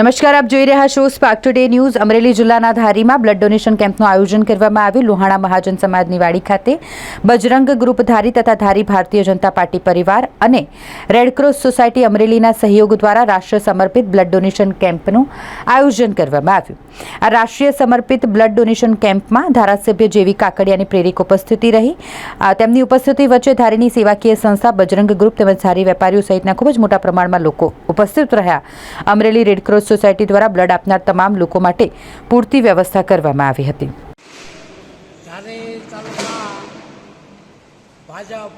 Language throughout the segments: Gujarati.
નમસ્કાર, આપ જોઈ રહ્યા છો સ્પાર્ક ટુડે ન્યૂઝ અમરેલી જિલ્લાના ધારીમાં બ્લડ ડોનેશન કેમ્પનું આયોજન કરવામાં આવ્યું. લુહાણા મહાજન સમાજની વાડી ખાતે બજરંગ ગ્રુપ ધારી તથા ધારી ભારતીય જનતા પાર્ટી પરિવાર અને રેડક્રોસ સોસાયટી અમરેલીના સહયોગ દ્વારા રાષ્ટ્ર સમર્પિત બ્લડ ડોનેશન કેમ્પનું આયોજન કરવામાં આવ્યું. આ રાષ્ટ્રીય સમર્પિત બ્લડ ડોનેશન કેમ્પમાં ધારાસભ્ય જેવી કાકડિયાની પ્રેરિક ઉપસ્થિતિ રહી. તેમની ઉપસ્થિતિ વચ્ચે ધારીની સેવાકીય સંસ્થા બજરંગ ગ્રુપ તેમજ ધારી વેપારીઓ સહિતના ખૂબ જ મોટા પ્રમાણમાં લોકો ઉપસ્થિત રહ્યા. અમરેલી રેડક્રોસ સોસાયટી દ્વારા બ્લડ આપનાર તમામ લોકો માટે પૂરતી વ્યવસ્થા કરવામાં આવી હતી. ભાજપ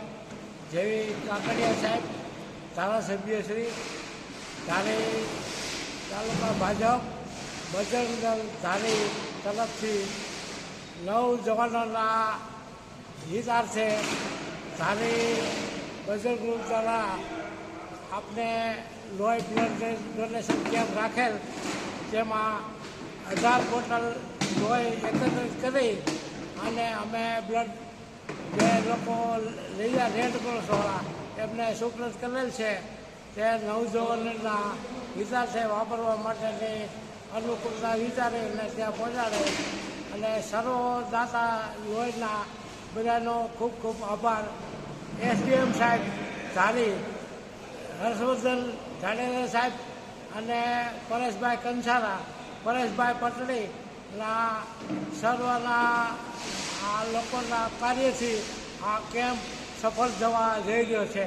જેવી કાકડિયા સાહેબ, ધારાસભ્ય શ્રી ધારી તાલુકા ભાજપ બજરંગ દળ ધારી તરફથી નવ જવાનોના હિતાર્થે ધારી બજરંગ દ્વારા આપને લોહી બ્લડ ડોનેશન કેમ્પ રાખેલ, જેમાં હજાર બોટલ લોહી એકત્રિત કરી અને અમે બ્લડ જે લોકો ગયા રેડ ક્રોસવાળા એમને સુપ્રત કરેલ છે. તે નવજવાનના છે વાપરવા માટેની અનુકૂળતા વિચારે અને ત્યાં પહોંચાડે. અને સર્વદાતા લોહીના બધાનો ખૂબ ખૂબ આભાર. એસડીએમ સાહેબ, ધારી. હર્ષવર્ધન જાડેજા સાહેબ અને પરેશભાઈ કંસારા, પરેશભાઈ પટણીના સર્વના આ લોકોના કાર્યથી આ કેમ્પ સફળ જવા જઈ રહ્યો છે.